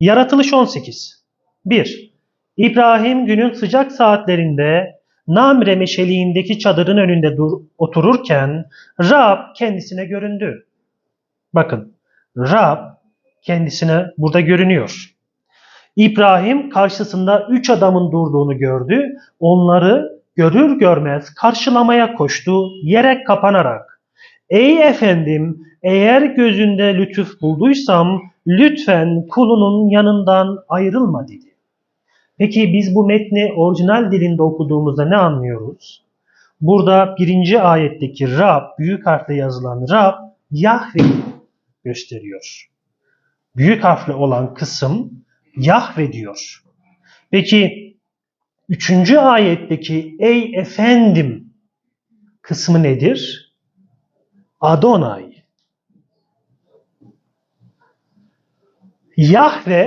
Yaratılış 18. 1. İbrahim günün sıcak saatlerinde Namre meşeliğindeki çadırın önünde dur- otururken Rab kendisine göründü. Bakın Rab kendisine burada görünüyor. İbrahim karşısında üç adamın durduğunu gördü. Onları görür görmez karşılamaya koştu yere kapanarak. Ey efendim eğer gözünde lütuf bulduysam lütfen kulunun yanından ayrılma dedi. Peki biz bu metni orijinal dilinde okuduğumuzda ne anlıyoruz? Burada birinci ayetteki Rab, büyük harfle yazılan Rab, Yahve'yi gösteriyor. Büyük harfle olan kısım Yahve diyor. Peki üçüncü ayetteki ey efendim kısmı nedir? Adonai. Yahve